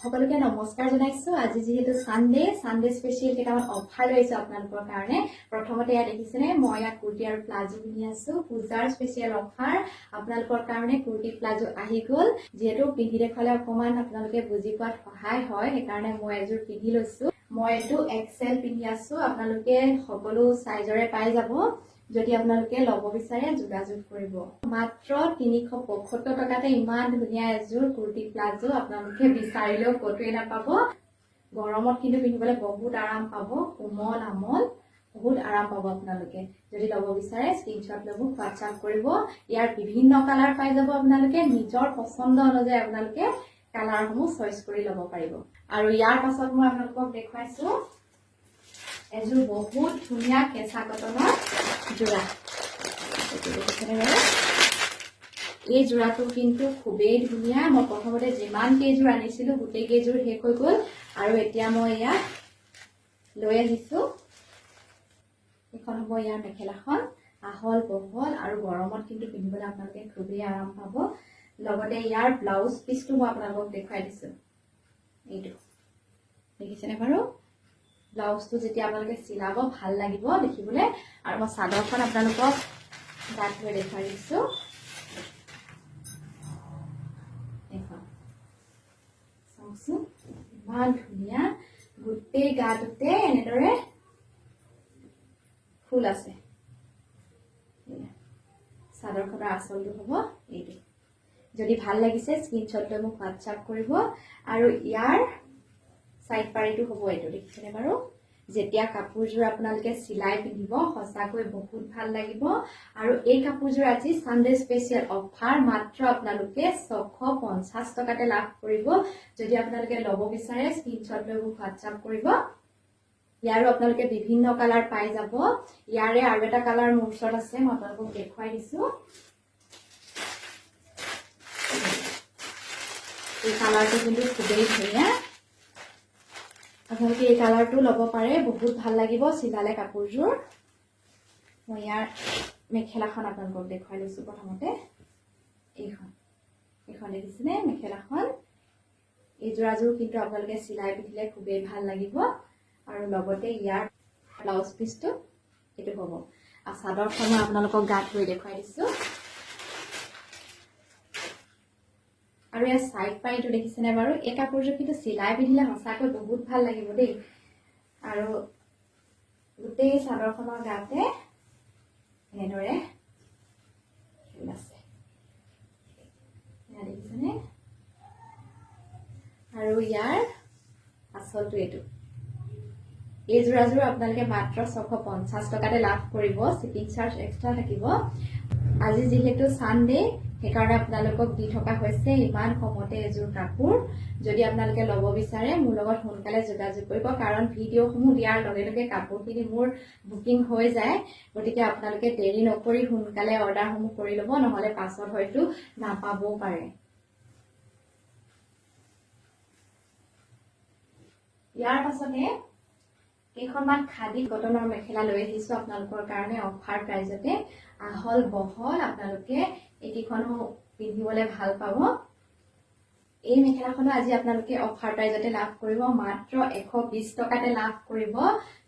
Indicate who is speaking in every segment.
Speaker 1: সকলোকে নমস্কাৰ জনাইছো। আজি যিহেতু চানডে চানডে স্পেচিয়েল কেইটামান অফাৰ লৈছো আপোনালোকৰ কাৰণে। প্ৰথমতে ইয়াত দেখিছেনে মই ইয়াত কুৰ্তি আৰু প্লাজো পিন্ধি আছো। পূজাৰ স্পেচিয়েল অফাৰ আপোনালোকৰ কাৰণে কুৰ্তি প্লাজো আহি গ'ল। যিহেতু পিন্ধি দেখুৱালে অকণমান আপোনালোকে বুজি পোৱাত সহায় হয় সেইকাৰণে মই এযোৰ পিন্ধি লৈছো। মই এইটো এক্সেল পিন্ধি আছো। আপোনালোকে সকলো চাইজৰে পাই যাব। যদি আপোনালোকে ল'ব বিচাৰে, যোগাযোগ কৰিব। মাত্ৰ তিনিশ পঁয়সত্তৰ টকাতে ইমান ধুনীয়া এযোৰ কুৰ্তি প্লাজো আপোনালোকে বিচাৰিলেও ক'তোৱে নাপাব। গৰমত কিন্তু পিন্ধিবলৈ বহুত আৰাম পাব, কোমল, আমল, বহুত আৰাম পাব আপোনালোকে। যদি ল'ব বিচাৰে স্ক্ৰীনশ্বট ল'ব হোৱাটছআপ কৰিব। ইয়াৰ বিভিন্ন কালাৰ পাই যাব আপোনালোকে। নিজৰ পচন্দ অনুযায়ী আপোনালোকে কালাৰসমূহ চইচ কৰি ল'ব পাৰিব। আৰু ইয়াৰ পাছত মই আপোনালোকক দেখুৱাইছো এযোৰ বহুত ধুনীয়া কেঁচা কটনৰ যোৰা। এই যোৰাটো কিন্তু খুবেই ধুনীয়া। মই প্ৰথমতে যিমান কেইযোৰ আনিছিলো, গোটেই কেইযোৰ শেষ হৈ গ'ল। আৰু এতিয়া মই ইয়াত লৈ আহিছো। এইখন হ'ব ইয়াৰ মেখেলাখন। আহল বহল আৰু গৰমত কিন্তু পিন্ধিবলৈ আপোনালোকে খুবেই আৰাম পাব। লগতে ইয়াৰ ব্লাউজ পিচটো মই আপোনালোকক দেখুৱাই দিছো। এইটো। দেখিছেনে বাৰু? ব্লাউজটো যেতিয়া আপোনালোকে চিলাব, ভালো লাগিব দেখিবলৈ। আৰু মই চাদৰখন আপোনালোকক গাত ধৰি দেখুৱাই দিছোঁ। চাওকচোন ইমান ধুনীয়া, গোটেই গাটোতে এনেদৰে ফুল আছে। চাদৰখনৰ আঁচলটো হ'ব এইটো। যদি ভালো লাগিছে স্ক্ৰীনশ্বট লৈ মোক হোৱাটছআপ কৰিব। আৰু ইয়াৰ চাইড পাৰিটো হ'ব এইটো দেখিছেনে বাৰু? যেতিয়া কাপোৰযোৰ আপোনালোকে চিলাই পিন্ধিব সঁচাকৈ বহুত ভাল লাগিব। আৰু এই কাপোৰযোৰ আজি চানডে স্পেচিয়েল অফাৰ মাত্ৰ আপোনালোকে ছশ পঞ্চাছ টকাতে লাভ কৰিব। যদি আপোনালোকে ল'ব বিচাৰে স্ক্ৰীনশ্বট লৈ মোক হোৱাটছআপ কৰিব। ইয়াৰো আপোনালোকে বিভিন্ন কালাৰ পাই যাব। ইয়াৰে আৰু এটা কালাৰ মোৰ ওচৰত আছে মই আপোনালোকক দেখুৱাই দিছো। এই কালাৰটো কিন্তু খুবেই ধুনীয়া। আপোনালোকে এই কালাৰটো ল'ব পাৰে। বহুত ভাল লাগিব চিলালে কাপোৰযোৰ। মই ইয়াৰ মেখেলাখন আপোনালোকক দেখুৱাই লৈছোঁ প্ৰথমতে। এইখন। এইখন দেখিছেনে? মেখেলাখন। এই যোৰাযোৰ কিন্তু আপোনালোকে চিলাই পিন্ধিলে খুবেই ভাল লাগিব। আৰু লগতে ইয়াৰ ব্লাউজ পিচটো এইটো হ'ব। আৰু চাদৰখন মই আপোনালোকক গাত ধৰি দেখুৱাই দিছোঁ। ইয়াৰ চাইড পাৰিটো দেখিছেনে বাৰু? এই কাপোৰযোৰ কিন্তু চিলাই পিন্ধিলে সঁচাকৈ বহুত ভাল লাগিব দেই। আৰু গোটেই চাদৰখনৰ গাতে এনেদৰে এয়া দেখিছেনে? আৰু ইয়াৰ আচলটো এইটো। এই যোৰাযোৰ আপোনালোকে মাত্ৰ ছশ পঞ্চাছ টকাতে লাভ কৰিব। শ্বিপিং চাৰ্জ এক্সট্ৰা থাকিব। আজি যিহেতু চানডে সেইকাৰণে আপোনালোকক দি থকা হৈছে ইমান কমতে এযোৰ কাপোৰ। যদি আপোনালোকে ল'ব বিচাৰে মোৰ লগত সোনকালে যোগাযোগ কৰিব কাৰণ ভিডিঅ'সমূহ দিয়াৰ লগে লগে কাপোৰখিনি মোৰ বুকিং হৈ যায়। গতিকে আপোনালোকে দেৰি নকৰি সোনকালে অৰ্ডাৰসমূহ কৰি ল'ব নহ'লে পাছত হয়তো নাপাবও পাৰে। ইয়াৰ পাছতে কেইখনমান খাদী কটনৰ মেখেলা লৈ আহিছো। আপোনালোকৰ কাৰণে অফাৰ প্ৰাইজতে। আহল বহল আপোনালোকে এইকেইখনো পিন্ধিবলৈ ভাল পাব। এই মেখেলাখনো আজি আপোনালোকে অফাৰ প্ৰাইজতে লাভ কৰিব মাত্ৰ এশ বিশ টকাতে লাভ কৰিব।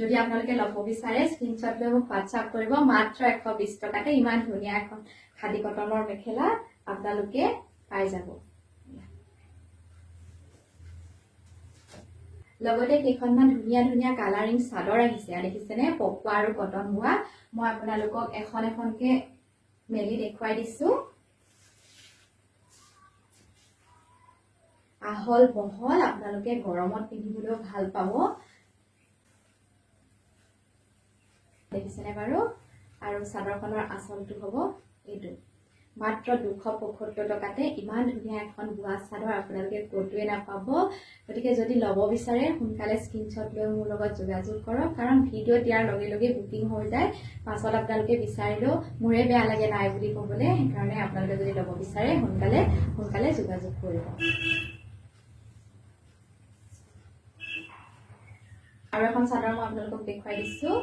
Speaker 1: যদি আপোনালোকে ল'ব বিচাৰে স্ক্ৰীনশ্বট লৈ মোক হোৱাটছআপ কৰিব মাত্ৰ এশ বিশ টকাতে ইমান ধুনীয়া এখন খাদী কটনৰ মেখেলা আপোনালোকে পাই যাব। লগতে কেইখনমান ধুনীয়া ধুনীয়া কালাৰিং চাদৰ আহিছে দেখিছেনে? পকোৱা আৰু কটন বোৱা। মই আপোনালোকক এখন এখনকে মেলি দেখুৱাই দিছো। আহল বহল আপোনালোকে গৰমত পিন্ধিবলৈও ভাল পাব। দেখিছেনে বাৰু? আৰু চাদৰখনৰ আঁচলটো হ'ব এইটো। মাত্ৰ দুশ পঁয়সত্তৰ টকাতে ইমান ধুনীয়া এখন বোৱা চাদৰ আপোনালোকে ক'তোৱে নাপাব। গতিকে যদি ল'ব বিচাৰে সোনকালে স্ক্ৰীনশ্বট লৈ মোৰ লগত যোগাযোগ কৰক কাৰণ ভিডিঅ' দিয়াৰ লগে লগে বুকিং হৈ যায়। পাছত আপোনালোকে বিচাৰিলেও মোৰে বেয়া লাগে নাই বুলি ক'বলৈ সেইকাৰণে আপোনালোকে যদি ল'ব বিচাৰে সোনকালে সোনকালে যোগাযোগ কৰিব। আৰু এখন চাদৰ মই আপোনালোকক দেখুৱাই দিছোঁ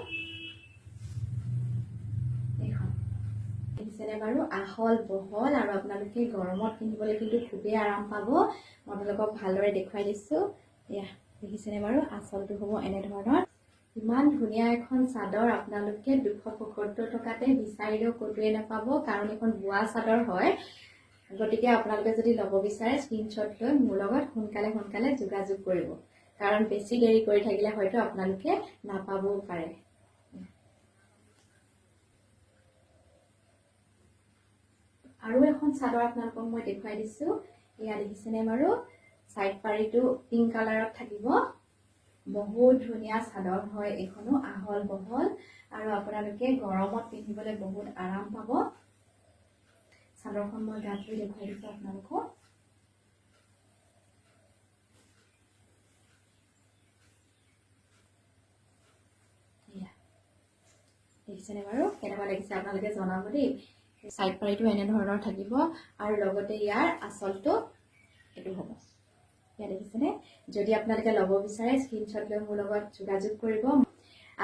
Speaker 1: এইখন দেখিছেনে বাৰু? আহল বহল আৰু আপোনালোকে গৰমত পিন্ধিবলৈ কিন্তু খুবেই আৰাম পাব। মই আপোনালোকক ভালদৰে দেখুৱাই দিছোঁ। এয়া দেখিছেনে বাৰু? আঁচলটো হ'ব এনেধৰণৰ। ইমান ধুনীয়া এখন চাদৰ আপোনালোকে দুশ পঁয়সত্তৰ টকাতে বিচাৰিলেও ক'তোৱে নাপাব কাৰণ এখন বোৱা চাদৰ হয়। গতিকে আপোনালোকে যদি ল'ব বিচাৰে স্ক্ৰীনশ্বট লৈ মোৰ লগত সোনকালে সোনকালে যোগাযোগ কৰিব। কাৰণ বেছি দেৰি কৰি থাকিলে হয়তো আপোনালোকে নাপাবও পাৰে। আৰু এখন চাদৰ আপোনালোকক মই দেখুৱাই দিছোঁ। এয়া দেখিছেনে বাৰু? চাইড পাৰিটো পিংক কালাৰত থাকিব। বহুত ধুনীয়া চাদৰ হয় এইখনো আহল বহল আৰু আপোনালোকে গৰমত পিন্ধিবলৈ বহুত আৰাম পাব। চাদৰখন মই গাত ধুই দেখুৱাই দিছোঁ আপোনালোকক। দেখিছেনে বাৰু? কেনেকুৱা লাগিছে আপোনালোকে জনাব দেই। চাইড পাৰিটো এনেধৰণৰ থাকিব আৰু লগতে ইয়াৰ আঁচলটো এইটো হ'ব। ইয়াত দেখিছেনে? যদি আপোনালোকে ল'ব বিচাৰে স্ক্ৰীনশ্বট লৈ মোৰ লগত যোগাযোগ কৰিব।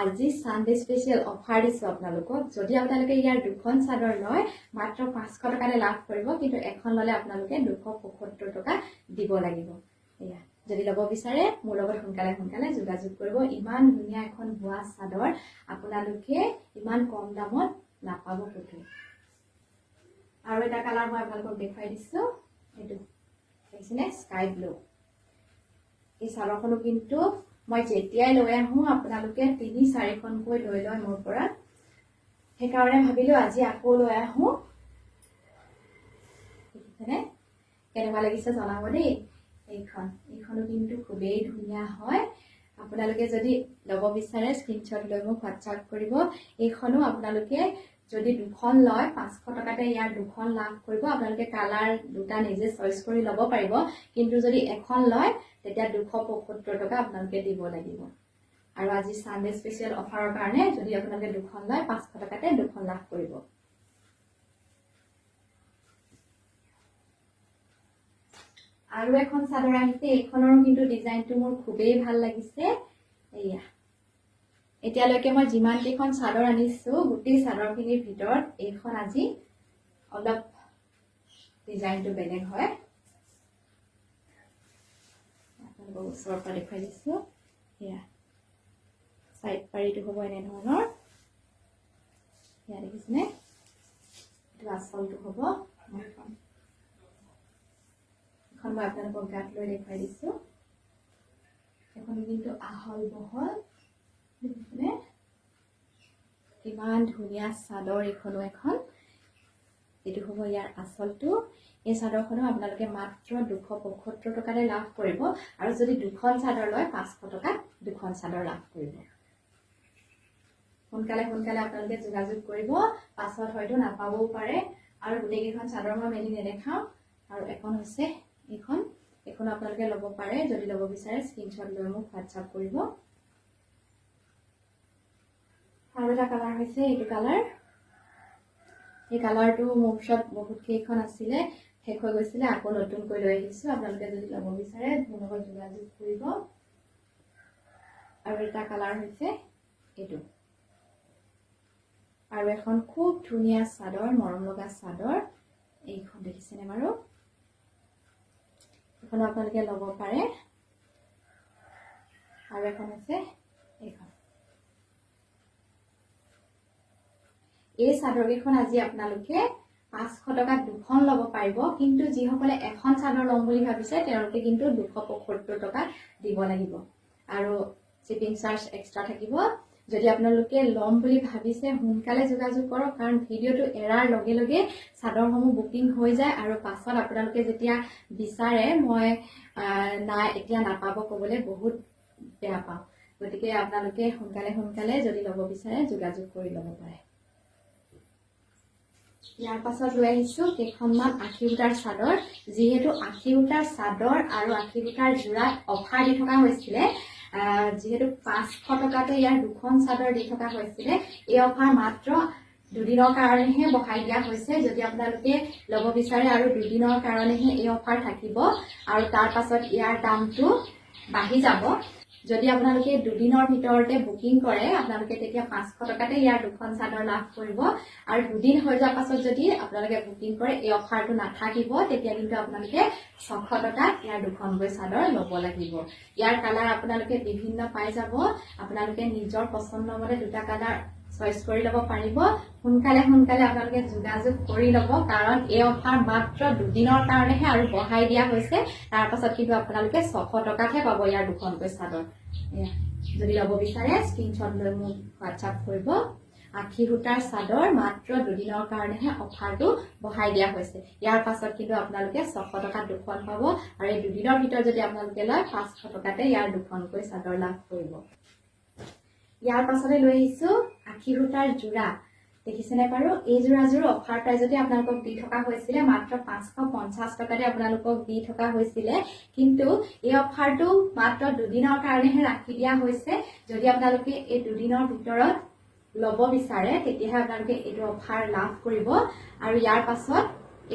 Speaker 1: আজি ছানডে স্পেচিয়েল অফাৰ দিছোঁ আপোনালোকক। যদি আপোনালোকে ইয়াৰ দুখন চাদৰ লয়, মাত্ৰ পাঁচশো টকাতে লাভ কৰিব, কিন্তু এখন ল'লে আপোনালোকে দুশ পঁয়সত্তৰ টকা দিব লাগিব। এয়া, যদি ল'ব বিচাৰে, মোৰ লগত সোনকালে সোনকালে যোগাযোগ কৰিব। ইমান ধুনীয়া এখন বোৱা চাদৰ আপোনালোকে ইমান কম দামত নাপাব ক'তো। আৰু এটা কালাৰ মই আপোনালোকক দেখুৱাই দিছোঁ। এইটো দেখিছেনে? স্কাই ব্লু এই চাদৰখনো কিন্তু মই যেতিয়াই লৈ আহোঁ আপোনালোকে তিনি চাৰিখনকৈ লৈ লয় মোৰ পৰা। সেইকাৰণে ভাবিলোঁ আজি আকৌ লৈ আহোঁ। দেখিছেনে? কেনেকুৱা লাগিছে জনাব দেই। এইখন এইখনো কিন্তু খুবেই ধুনীয়া হয়। আপোনালোকে যদি ল'ব বিচাৰে স্ক্ৰীনশ্বট লৈ মোক হোৱাটছআপ কৰিব। এইখনো আপোনালোকে যদি দুখন লয় পাঁচশ টকাতে ইয়াৰ দুখন লাভ কৰিব আপোনালোকে কালাৰ দুটা নিজে চইচ কৰি ল'ব পাৰিব। কিন্তু যদি এখন লয় তেতিয়া দুশ পঁয়সত্তৰ টকা আপোনালোকে দিব লাগিব। আৰু আজি ছানডে স্পেচিয়েল অফাৰৰ কাৰণে যদি আপোনালোকে দুখন লয় পাঁচশ টকাতে দুখন লাভ কৰিব। আৰু এখন চাদৰ আহিছে এইখনৰো কিন্তু ডিজাইনটো মোৰ খুবেই ভাল লাগিছে। এয়া এতিয়ালৈকে মই যিমান কেইখন চাদৰ আনিছোঁ গোটেই চাদৰখিনিৰ ভিতৰত এইখন আজি অলপ ডিজাইনটো বেলেগ হয়। আপোনালোকক ওচৰৰ পৰা দেখুৱাই দিছোঁ। সেয়া চাইড পাৰিটো হ'ব এনেধৰণৰ সেয়া দেখিছেনে? এইটো আচলটো হ'ব এখন এখন মই আপোনালোকক গাত লৈ দেখুৱাই দিছোঁ। এখন কিন্তু আহল বহল দেখিছেনে কিমান ধুনীয়া চাদৰ এইখনো এখন। এইটো হ'ব ইয়াৰ আচলটো। এই চাদৰখনো আপোনালোকে মাত্ৰ দুশ পঁয়সত্তৰ টকাতে লাভ কৰিব। আৰু যদি দুখন চাদৰ লয় পাঁচশ টকাত দুখন চাদৰ লাভ কৰিব। সোনকালে সোনকালে আপোনালোকে যোগাযোগ কৰিব। পাছত হয়তো নাপাবও পাৰে। আৰু গোটেইকেইখন চাদৰ মই মেলি নেদেখাওঁ। আৰু এখন হৈছে এইখন। এইখনো আপোনালোকে ল'ব পাৰে। যদি ল'ব বিচাৰে স্ক্ৰীনশ্বট লৈ মোক হোৱাটছআপ কৰিব। আৰু এটা কালাৰ হৈছে এইটো কালাৰ এই কালাৰটো মোৰ ওচৰত বহুত কেইখন আছিলে, শেষ হৈ গৈছিলে, আকৌ নতুনকৈ লৈ আহিছোঁ। আপোনালোকে যদি ল'ব বিচাৰে মোৰ যোগাযোগ কৰিব। আৰু এটা কালাৰ হৈছে এইটো। আৰু এখন খুব ধুনীয়া চাদৰ, মৰম লগা চাদৰ। এইখন দেখিছেনে বাৰু? এইখনো আপোনালোকে ল'ব পাৰে। আৰু এখন হৈছে এইখন। এই চাদৰকেইখন আজি আপোনালোকে পাঁচশ টকাত দুখন ল'ব পাৰিব। কিন্তু যিসকলে এখন চাদৰ ল'ম বুলি ভাবিছে তেওঁলোকে কিন্তু দুশ পঁয়সত্তৰ টকা দিব লাগিব। আৰু শ্বিপিং চাৰ্জ এক্সট্ৰা থাকিব। যদি আপোনালোকে ল'ম বুলি ভাবিছে সোনকালে যোগাযোগ কৰক কাৰণ ভিডিঅ'টো এৰাৰ লগে লগে চাদৰসমূহ বুকিং হৈ যায় আৰু পাছত আপোনালোকে যেতিয়া বিচাৰে মই নাই এতিয়া নাপাব ক'বলৈ বহুত বেয়া পাওঁ। গতিকে আপোনালোকে সোনকালে সোনকালে যদি ল'ব বিচাৰে যোগাযোগ কৰি ল'ব পাৰে। ইয়াৰ পাছত লৈ আহিছো কেইখনমান আশী সূতাৰ চাদৰ। যিহেতু আশী সূতাৰ চাদৰ আৰু আশী সূতাৰ যোৰাত অফাৰ দি থকা হৈছিলে যিহেতু পাঁচশো টকাতে ইয়াৰ দুখন চাদৰ দি থকা হৈছিলে, এই অফাৰ মাত্ৰ দুদিনৰ কাৰণেহে বঢ়াই দিয়া হৈছে। যদি আপোনালোকে ল'ব বিচাৰে আৰু দুদিনৰ কাৰণেহে এই অফাৰ থাকিব আৰু তাৰ পাছত ইয়াৰ দামটো বাঢ়ি যাব। যদি আপোনালোকে দুদিনৰ ভিতৰতে বুকিং কৰে, আপোনালোকে তেতিয়া পাঁচশো টকাতে ইয়াৰ দুখন চাদৰ লাভ কৰিব। আৰু দুদিন হৈ যোৱাৰ পাছত যদি আপোনালোকে বুকিং কৰে, এই অফাৰটো নাথাকিব, তেতিয়া কিন্তু আপোনালোকে ছশ টকাত ইয়াৰ দুখনকৈ চাদৰ ল'ব লাগিব। ইয়াৰ কালাৰ আপোনালোকে বিভিন্ন পাই যাব। আপোনালোকে নিজৰ পচন্দ মতে দুটা কালাৰ চইচ কৰি ল'ব পাৰিব। সোনকালে সোনকালে আপোনালোকে যোগাযোগ কৰি ল'ব কাৰণ এই অফাৰ মাত্ৰ দুদিনৰ কাৰণেহে আৰু বঢ়াই দিয়া হৈছে। তাৰ পাছত কিন্তু আপোনালোকে ছশ টকাতহে পাব ইয়াৰ দুখনকৈ চাদৰ। যদি ল'ব বিচাৰে স্ক্ৰীনশ্বট লৈ মোক হোৱাটছআপ কৰিব। আশী সূতাৰ চাদৰ মাত্ৰ দুদিনৰ কাৰণেহে অফাৰটো বঢ়াই দিয়া হৈছে। ইয়াৰ পাছত কিন্তু আপোনালোকে ছশ টকাত দুখন পাব। আৰু এই দুদিনৰ ভিতৰত যদি আপোনালোকে লয় পাঁচশ টকাতে ইয়াৰ দুখনকৈ চাদৰ লাভ কৰিব। ইয়াৰ পাছতে লৈ আহিছো আশী সূতাৰ যোৰা। দেখিছেনে বাৰু? এই যোৰাযোৰ অফাৰ প্ৰাইজতে আপোনালোকক দি থকা হৈছিলে, মাত্ৰ পাঁচশো পঞ্চাছ টকাতে আপোনালোকক দি থকা হৈছিলে। কিন্তু এই অফাৰটো মাত্ৰ দুদিনৰ কাৰণেহে ৰাখি দিয়া হৈছে। যদি আপোনালোকে এই দুদিনৰ ভিতৰত ল'ব বিচাৰে, তেতিয়াহে আপোনালোকে এইটো অফাৰ লাভ কৰিব। আৰু ইয়াৰ পাছত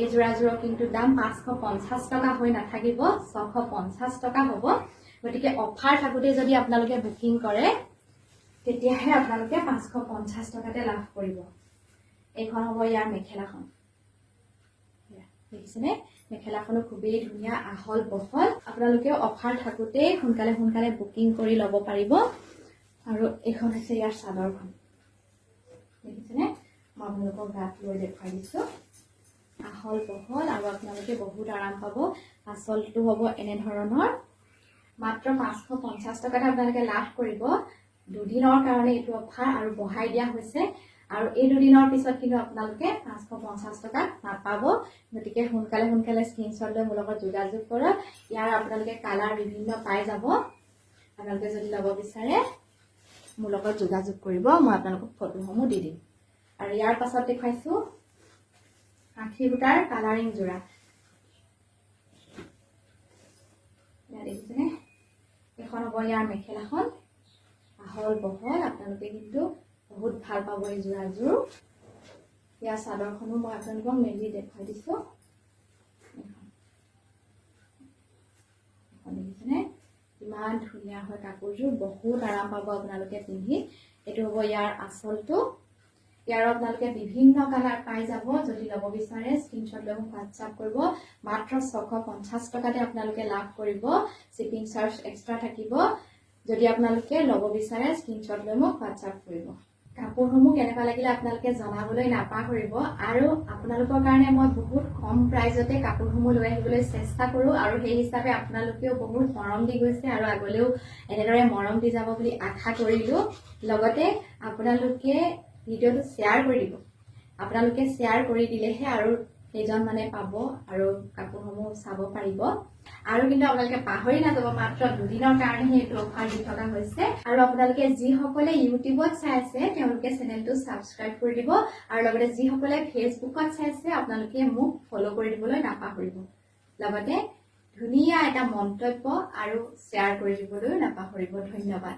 Speaker 1: এই যোৰাযোৰৰ কিন্তু দাম পাঁচশো পঞ্চাছ টকা হৈ নাথাকিব, ছশ পঞ্চাছ টকা হ'ব। গতিকে অফাৰ থাকোঁতে যদি আপোনালোকে বুকিং কৰে তেতিয়াহে আপোনালোকে পাঁচশো পঞ্চাছ টকাতে লাভ কৰিব। এইখন হ'ব ইয়াৰ মেখেলাখন। দেখিছেনে? মেখেলাখনো খুবেই ধুনীয়া, আহল বহল। আপোনালোকে অফাৰ থাকোঁতেই সোনকালে সোনকালে বুকিং কৰি ল'ব পাৰিব। আৰু এইখন হৈছে ইয়াৰ চাদৰখন। দেখিছেনে? মই আপোনালোকক গাত লৈ দেখুৱাই দিছোঁ। আহল বহল আৰু আপোনালোকে বহুত আৰাম পাব। আচলটো হ'ব এনেধৰণৰ মাত্ৰ পাঁচশো পঞ্চাছ টকাতে আপোনালোকে লাভ কৰিব। দুদিনৰ কাৰণে এইটো অফাৰ আৰু বঢ়াই দিয়া হৈছে। আৰু এই দুদিনৰ পিছত কিন্তু আপোনালোকে পাঁচশ পঞ্চাছ টকাত নাপাব। গতিকে সোনকালে সোনকালে স্ক্ৰীনশ্বট লৈ মোৰ লগত যোগাযোগ কৰক। ইয়াৰ আপোনালোকে কালাৰ বিভিন্ন পাই যাব। আপোনালোকে যদি ল'ব বিচাৰে মোৰ লগত যোগাযোগ কৰিব। মই আপোনালোকক ফটোসমূহ দি দিম। আৰু ইয়াৰ পাছত দেখুৱাইছোঁ আশী সূতাৰ কালাৰিং যোৰা। দেখিছেনে? এইখন হ'ব ইয়াৰ মেখেলাখন। আহল বহল, আপোনালোকে কিন্তু বহুত ভালো পাব এই যোৰাযোৰ। ইয়াৰ চাদৰখনো মই আপোনালোকক মেলি দেখুৱাই দিছোঁ। দেখিছেনে? ইমান ধুনীয়া হয় কাপোৰযোৰ, বহুত আৰাম পাব আপোনালোকে পিন্ধি। এইটো হ'ব ইয়াৰ আঁচলটো। ইয়াৰ আপোনালোকে বিভিন্ন কালাৰ পাই যাব, যদি ল'ব বিচাৰে, স্ক্ৰীনশ্বট লৈ মোক হোৱাটছআপ কৰিব। মাত্ৰ ছশ পঞ্চাছ টকাতে আপোনালোকে লাভ কৰিব। শ্বিপিং চাৰ্জ এক্সট্ৰা থাকিব। যদি আপোনালোকে ল'ব বিচাৰে স্ক্ৰীনশ্বট লৈ মোক হোৱাটছআপ কৰিব কাপোৰসমূহ কেনেকুৱা লাগিলে আপোনালোকে জনাবলৈ নাপাহৰিব আৰু আপোনালোকৰ কাৰণে মই বহুত কম প্ৰাইজতে কাপোৰসমূহ লৈ আহিবলৈ চেষ্টা কৰোঁ আৰু সেই হিচাপে আপোনালোকেও বহুত মৰম দি গৈছে আৰু আগলৈও এনেদৰে মৰম দি যাব বুলি আশা কৰিলোঁ। লগতে আপোনালোকে ভিডিঅ'টো শ্বেয়াৰ কৰি দিব। আপোনালোকে শ্বেয়াৰ কৰি দিলেহে আৰু কেইজন মানে পাব আৰু কাপোৰসমূহ চাব পাৰিব। আৰু কিন্তু আপোনালোকে পাহৰি নাযাব মাত্ৰ দুদিনৰ কাৰণেহে এইটো অফাৰ দি থকা হৈছে। আৰু আপোনালোকে যিসকলে ইউটিউবত চাই আছে তেওঁলোকে চেনেলটো ছাবস্ক্ৰাইব কৰি দিব। আৰু লগতে যিসকলে ফেচবুকত চাই আছে আপোনালোকে মোক ফ'ল' কৰি দিবলৈ নাপাহৰিব। লগতে ধুনীয়া এটা মন্তব্য আৰু শ্বেয়াৰ কৰি দিবলৈও নাপাহৰিব। ধন্যবাদ।